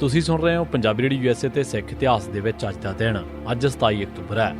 ਤੁਸੀਂ ਸੁਣ ਰਹੇ ਹੋ ਪੰਜਾਬੀ ਰੇਡੀਓ ਯੂਐਸਏ ਤੇ ਸਿੱਖ ਇਤਿਹਾਸ ਦੇ ਵਿੱਚ ਅੱਜ ਦਾ ਦਿਨ। ਅੱਜ 27 ਅਕਤੂਬਰ ਹੈ।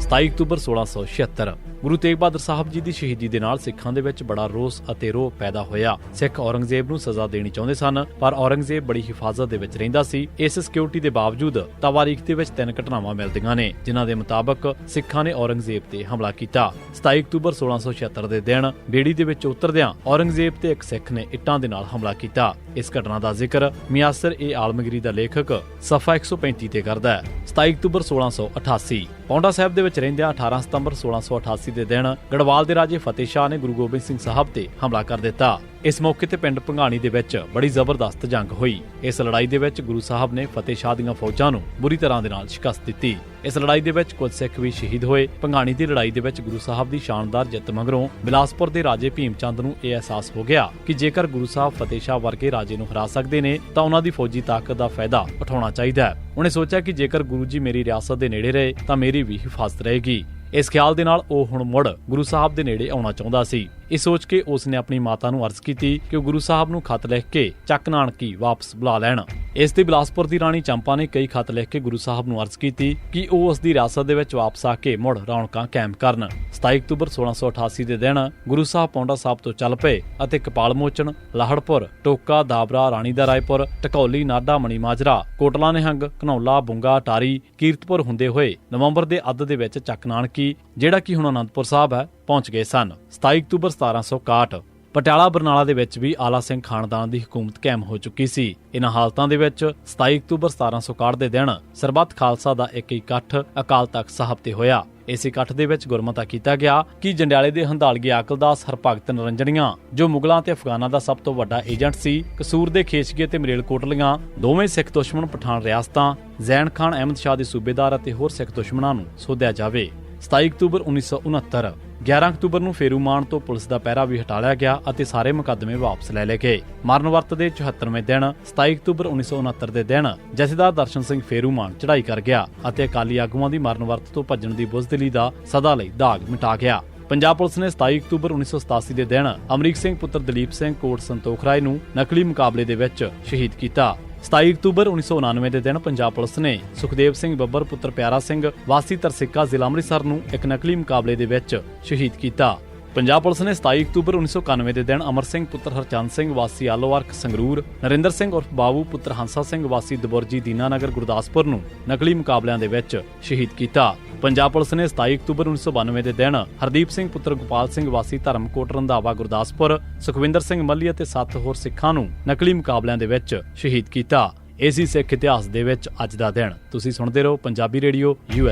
27 ਅਕਤੂਬਰ 1676 ਗੁਰੂ ਤੇਗ ਬਹਾਦਰ ਸਾਹਿਬ ਜੀ ਦੀ ਸ਼ਹੀਦੀ ਦੇ ਨਾਲ ਸਿੱਖਾਂ ਦੇ ਵਿੱਚ ਬੜਾ ਰੋਸ ਅਤੇ ਰੋਹ ਪੈਦਾ ਹੋਇਆ। ਸਿੱਖ ਔਰੰਗਜ਼ੇਬ ਨੂੰ ਸਜ਼ਾ ਦੇਣੀ ਚਾਹੁੰਦੇ ਸਨ, ਪਰ ਔਰੰਗਜ਼ੇਬ ਬੜੀ ਹਿਫਾਜ਼ਤ ਦੇ ਵਿੱਚ ਰਹਿੰਦਾ ਸੀ। ਇਸ ਸਿਕਿਉਰਿਟੀ ਦੇ ਬਾਵਜੂਦ ਤਵਾਰੀਖ ਦੇ ਵਿੱਚ ਤਿੰਨ ਘਟਨਾਵਾਂ ਮਿਲਦੀਆਂ ਨੇ, ਜਿਨ੍ਹਾਂ ਦੇ ਮੁਤਾਬਕ ਸਿੱਖਾਂ ਨੇ ਔਰੰਗਜ਼ੇਬ ਤੇ ਹਮਲਾ ਕੀਤਾ। 27 ਅਕਤੂਬਰ 1676 ਦੇ ਦਿਨ ਬੇੜੀ ਦੇ ਵਿੱਚ ਉਤਰਦਿਆਂ ਔਰੰਗਜ਼ੇਬ ਤੇ ਇੱਕ ਸਿੱਖ ਨੇ ਇੱਟਾਂ ਦੇ ਨਾਲ ਹਮਲਾ ਕੀਤਾ। ਇਸ ਘਟਨਾ ਦਾ ਜ਼ਿਕਰ ਮਿਆਸਰ ਏ ਆਲਮਗੀਰੀ ਦਾ ਲੇਖਕ ਸਫਾ 135 ਤੇ ਕਰਦਾ ਹੈ। 27 ਅਕਤੂਬਰ 1688 ਪੌਂਡਾ ਸਾਹਿਬ ਦੇ ਵਿੱਚ ਰਹਿੰਦਿਆਂ 18 ਸਤੰਬਰ 1688 ਦੇ ਦਿਨ ਗੜਵਾਲ ਦੇ ਰਾਜੇ ਫਤਿਹ ਸ਼ਾਹ ਨੇ ਗੁਰੂ ਗੋਬਿੰਦ ਸਿੰਘ ਸਾਹਿਬ ਤੇ ਹਮਲਾ ਕਰ ਦਿੱਤਾ। ਇਸ ਮੌਕੇ ਤੇ ਪਿੰਡ ਭੰਗਾਣੀ ਦੇ ਵਿੱਚ ਬੜੀ ਜ਼ਬਰਦਸਤ ਜੰਗ ਹੋਈ। ਇਸ ਲੜਾਈ ਦੇ ਵਿੱਚ ਗੁਰੂ ਸਾਹਿਬ ਨੇ ਫਤਿਹ ਸ਼ਾਹ ਦੀਆਂ ਫੌਜਾਂ ਨੂੰ ਬੁਰੀ ਤਰ੍ਹਾਂ ਦੇ ਨਾਲ ਸ਼ਿਕਸਤ ਦਿੱਤੀ। ਇਸ ਲੜਾਈ ਦੇ ਵਿੱਚ ਕੁਝ ਸਿੱਖ ਵੀ ਸ਼ਹੀਦ ਹੋਏ। ਭੰਗਾਣੀ ਦੀ ਲੜਾਈ ਦੇ ਵਿੱਚ ਗੁਰੂ ਸਾਹਿਬ ਦੀ ਸ਼ਾਨਦਾਰ ਜਿੱਤ ਮਗਰੋਂ ਬਿਲਾਸਪੁਰ ਦੇ ਰਾਜੇ ਭੀਮ ਚੰਦ ਨੂੰ ਇਹ ਅਹਿਸਾਸ ਹੋ ਗਿਆ ਕਿ ਜੇਕਰ ਗੁਰੂ ਸਾਹਿਬ ਫਤਿਹ ਸ਼ਾਹ ਵਰਗੇ ਰਾਜੇ ਨੂੰ ਹਰਾ ਸਕਦੇ ਨੇ, ਤਾਂ ਉਹਨਾਂ ਦੀ ਫੌਜੀ ਤਾਕਤ ਦਾ ਫਾਇਦਾ ਉਠਾਉਣਾ ਚਾਹੀਦਾ ਹੈ। ਉਹਨੇ ਸੋਚਿਆ ਕਿ ਜੇਕਰ ਗੁਰੂ ਜੀ ਮੇਰੀ ਰਿਆਸਤ ਦੇ ਨੇੜੇ ਰਹੇ, ਤਾਂ ਮੇਰੀ ਵੀ ਹਿਫਾਜ਼ਤ ਰਹੇਗੀ। ਇਸ ਖਿਆਲ ਦੇ ਨਾਲ ਉਹ ਹੁਣ ਮੁੜ ਗੁਰੂ ਸਾਹਿਬ ਦੇ ਨੇੜੇ ਆਉਣਾ ਚਾਹੁੰਦਾ ਸੀ। ਇਹ ਸੋਚ ਕੇ ਉਸ ਨੇ ਆਪਣੀ ਮਾਤਾ ਨੂੰ ਅਰਜ਼ ਕੀਤੀ ਕਿ ਉਹ ਗੁਰੂ ਸਾਹਿਬ ਨੂੰ ਖਤ ਲਿਖ ਕੇ ਚੱਕ ਨਾਨਕੀ ਵਾਪਸ ਬੁਲਾ ਲੈਣ। ਇਸ ਤੇ ਬਿਲਾਸਪੁਰ ਦੀ ਰਾਣੀ ਚੰਪਾ ਨੇ ਕਈ ਖਤ ਲਿਖ ਕੇ ਗੁਰੂ ਸਾਹਿਬ ਨੂੰ ਅਰਜ਼ ਕੀਤੀ ਕਿ ਉਹ ਉਸ ਦੀ ਰਿਆਸਤ ਦੇ ਵਿੱਚ ਵਾਪਸ ਆ ਕੇ ਮੁੜ ਰੌਣਕਾਂ ਕਾਇਮ ਕਰਨ। 27 ਅਕਤੂਬਰ 1688 ਦੇ ਦਿਨ ਗੁਰੂ ਸਾਹਿਬ ਪੌਂਡਾ ਸਾਹਿਬ ਤੋਂ ਚੱਲ ਪਏ ਅਤੇ ਕਪਾਲ ਮੋਚਨ, ਲਾਹੜਪੁਰ, ਟੋਕਾ, ਦਾਬਰਾ ਰਾਣੀ ਦਾ ਰਾਏਪੁਰ ਟਕੌਲੀ ਨਾਡਾ ਮਣੀ ਮਾਜਰਾ ਕੋਟਲਾ ਨਿਹੰਗ, ਘਨੌਲਾ, ਬੁੰਗਾ ਟਾਰੀ ਕੀਰਤਪੁਰ ਹੁੰਦੇ ਹੋਏ ਨਵੰਬਰ ਦੇ ਅੱਧ ਦੇ ਵਿੱਚ ਚੱਕ ਨਾਨਕੀ, ਜਿਹੜਾ ਕਿ ਹੁਣ ਅਨੰਦਪੁਰ ਸਾਹਿਬ ਹੈ ਪਹੁੰਚ ਗਏ ਸਨ। 27 ਅਕਤੂਬਰ 1761 ਪਟਿਆਲਾ ਬਰਨਾਲਾ ਦੇ ਵਿੱਚ ਵੀ ਆਲਾ ਸਿੰਘ ਖਾਨਦਾਨ ਦੀ ਹਕੂਮਤ ਕਾਇਮ ਹੋ ਚੁੱਕੀ ਸੀ। ਇਨ੍ਹਾਂ ਹਾਲਤਾਂ ਦੇ ਵਿੱਚ 27 ਅਕਤੂਬਰ 1761 ਦੇ ਦਿਨ ਸਰਬੱਤ ਖਾਲਸਾ ਦਾ ਇੱਕ ਇਕੱਠ ਅਕਾਲ ਤਖਤ ਸਾਹਿਬ ਤੇ ਹੋਇਆ। ਇਸ ਇਕੱਠ ਦੇ ਵਿੱਚ ਗੁਰਮਤਾ ਕੀਤਾ ਗਿਆ ਕਿ ਜੰਡਿਆਲੇ ਦੇ ਹੰਦਾਲਗੀ ਆਕਲਦਾਸ ਹਰਭਗਤ ਨਰੰਜਣੀਆਂ, ਜੋ ਮੁਗਲਾਂ ਤੇ ਅਫਗਾਨਾਂ ਦਾ ਸਭ ਤੋਂ ਵੱਡਾ ਏਜੰਟ ਸੀ, ਕਸੂਰ ਦੇ ਖੇਸ਼ਗੇ ਤੇ ਮਰੇਲ ਕੋਟਲੀਆਂ ਦੋਵੇਂ ਸਿੱਖ ਦੁਸ਼ਮਣ ਪਠਾਨ ਰਿਆਸਤਾਂ, ਜ਼ੈਨ ਖਾਨ ਅਹਿਮਦ ਸ਼ਾਹ ਦੇ ਸੂਬੇਦਾਰ ਅਤੇ ਹੋਰ ਸਿੱਖ ਦੁਸ਼ਮਣਾਂ ਨੂੰ ਸੋਧਿਆ ਜਾਵੇ। 27 ਅਕਤੂਬਰ 1969 11 ਅਕਤੂਬਰ ਨੂੰ ਫੇਰੂਮਾਨ ਤੋਂ ਪੁਲਿਸ ਦਾ ਪਹਿਰਾ ਵੀ ਹਟਾ ਲਿਆ ਗਿਆ ਅਤੇ ਸਾਰੇ ਮੁਕੱਦਮੇ ਵਾਪਸ ਲੈ ਲਏ ਗਏ। ਮਰਨ ਵਰਤ ਦੇ 74ਵੇਂ ਦਿਨ 27 ਅਕਤੂਬਰ 1969 ਦੇ ਦਿਨ, ਜਥੇਦਾਰ ਦਰਸ਼ਨ ਸਿੰਘ ਫੇਰੂਮਾਨ ਚੜ੍ਹਾਈ ਕਰ ਗਿਆ ਅਤੇ ਅਕਾਲੀ ਆਗੂਆਂ ਦੀ ਮਰਨ ਵਰਤ ਤੋਂ ਭੱਜਣ ਦੀ ਬੁਜ਼ਦਿਲੀ ਦਾ ਸਦਾ ਲਈ ਦਾਗ ਮਿਟਾ ਗਿਆ। ਪੰਜਾਬ ਪੁਲਿਸ ਨੇ 27 ਅਕਤੂਬਰ 1987 ਦੇ ਦਿਨ ਅਮਰੀਕ ਸਿੰਘ ਪੁੱਤਰ ਦਲੀਪ ਸਿੰਘ ਕੋਟ ਸੰਤੋਖ ਰਾਏ ਨੂੰ ਨਕਲੀ ਮੁਕਾਬਲੇ ਦੇ ਵਿੱਚ ਸ਼ਹੀਦ ਕੀਤਾ। 27 ਅਕਤੂਬਰ 1999 ਦੇ ਦਿਨ ਪੰਜਾਬ ਪੁਲਿਸ ਨੇ ਸੁਖਦੇਵ ਸਿੰਘ ਬੱਬਰ, ਪੁੱਤਰ ਪਿਆਰਾ ਸਿੰਘ ਵਾਸੀ ਤਰਸਿੱਕਾ ਜ਼ਿਲ੍ਹਾ ਅੰਮ੍ਰਿਤਸਰ ਨੂੰ ਇੱਕ ਨਕਲੀ ਮੁਕਾਬਲੇ ਦੇ ਵਿੱਚ ਸ਼ਹੀਦ ਕੀਤਾ। ਪੰਜਾਬ ਪੁਲਿਸ ਨੇ 27 ਅਕਤੂਬਰ 1991 ਦੇ ਦਿਨ ਅਮਰ ਸਿੰਘ ਪੁੱਤਰ ਹਰਚੰਦ ਸਿੰਘ ਵਾਸੀ ਆਲੋਵਰਕ ਸੰਗਰੂਰ, ਨਰਿੰਦਰ ਸਿੰਘ ਉਰਫ ਬਾਬੂ ਪੁੱਤਰ ਹੰਸਾ ਸਿੰਘ ਵਾਸੀ ਦਬੁਰਜੀ ਦੀਨਾਨਗਰ ਗੁਰਦਾਸਪੁਰ ਨੂੰ ਨਕਲੀ ਮੁਕਾਬਲਿਆਂ ਦੇ ਵਿੱਚ ਸ਼ਹੀਦ ਕੀਤਾ। ਪੰਜਾਬ ਪੁਲਿਸ ਨੇ 27 ਅਕਤੂਬਰ 1992 ਦੇ ਦਿਨ ਹਰਦੀਪ ਸਿੰਘ ਪੁੱਤਰ ਗੋਪਾਲ ਸਿੰਘ ਵਾਸੀ ਧਰਮਕੋਟ ਰੰਧਾਵਾ ਗੁਰਦਾਸਪੁਰ, ਸੁਖਵਿੰਦਰ ਸਿੰਘ ਮੱਲੀ ਅਤੇ ਸੱਤ ਹੋਰ ਸਿੱਖਾਂ ਨੂੰ ਨਕਲੀ ਮੁਕਾਬਲਿਆਂ ਦੇ ਵਿੱਚ ਸ਼ਹੀਦ ਕੀਤਾ। ਇਸੇ ਸਿੱਖ ਇਤਿਹਾਸ ਦੇ ਵਿੱਚ ਅੱਜ ਦਾ ਦਿਨ। ਤੁਸੀਂ ਸੁਣਦੇ ਰਹੋ ਪੰਜਾਬੀ ਰੇਡੀਓ, ਯੂ